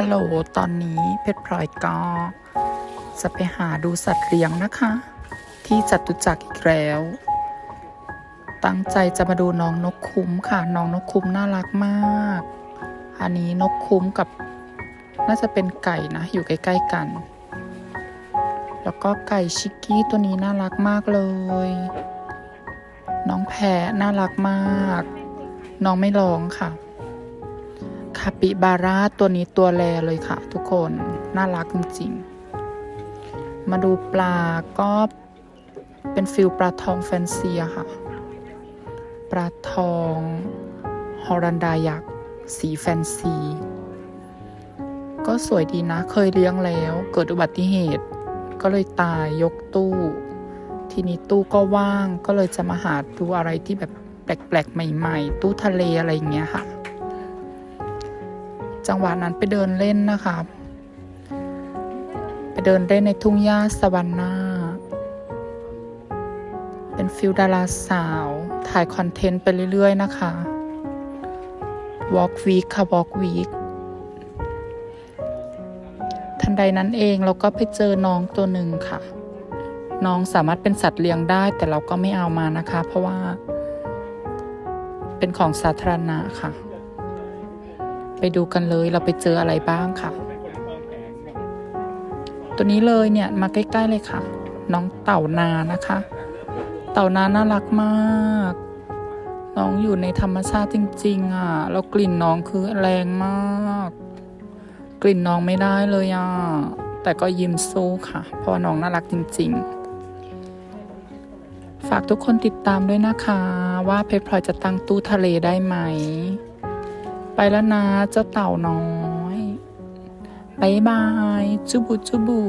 ฮัลโหล ตอนนี้เพชรพลอยก็จะไปหาดูสัตว์เลี้ยงนะคะ ที่จัตุจักรอีกแล้ว ตั้งใจจะมาดูน้องนกคุ้มค่ะ น้องนกคุ้มน่ารักมาก อันนี้นกคุ้มกับน่าจะเป็นไก่นะ อยู่ใกล้ ๆ กัน แล้วก็ไก่ชิกกี้ตัวนี้น่ารักมากเลย น้องแพะน่ารักมาก น้องไม่ร้องค่ะาปิบาร่าตัวนี้ตัวแลเลยค่ะ ทุกคนน่ารักจริงๆมาดูปลาก็เป็นฟิลปลาทองแฟนซีค่ะ ปลาทองฮอลันดายักษ์สีแฟนซี ก็สวยดีนะเคยเลี้ยงแล้ว เกิดอุบัติเหตุ ก็เลยตายยกตู้ ทีนี้ตู้ก็ว่างก็เลยจะมาหาดูอะไรที่แบบแปลกๆ ใหม่ ๆ ตู้ทะเลอะไรอย่างเงี้ยค่ะ จังหวะนั้นไปเดินเล่นนะคะไปเดินเล่นในทุ่งหญ้าสวรรค์นาเป็นฟิลดาราสาว ถ่ายคอนเทนต์ไปเรื่อย ๆ นะคะ Walk Week ค่ะ Walk Week ทันใดนั้นเองเราก็ไปเจอน้องตัวหนึ่งค่ะ น้องสามารถเป็นสัตว์เลี้ยงได้ แต่เราก็ไม่เอามานะคะ เพราะว่า เป็นของสาธารณะค่ะ ไปดูกันเลยเราไปเจออะไรบ้างค่ะ ตัวนี้เลยเนี่ยมาใกล้ๆเลยค่ะ น้องเต่านานะคะ เต่านาน่ารักมากน้องอยู่ในธรรมชาติจริง ๆ อะ แล้วกลิ่นน้องคือแรงมาก กลิ่นน้องไม่ได้เลยอะ แต่ก็ยิ้มสู้ค่ะ เพราะว่าน้องน่ารักจริง ๆ ฝากทุกคนติดตามด้วยนะคะ ว่าเพชรพลอยจะตั้งตู้ทะเลได้ไหม ไปแล้วนะเจ้าเต่าน้อยบายบายจุบุจุบุ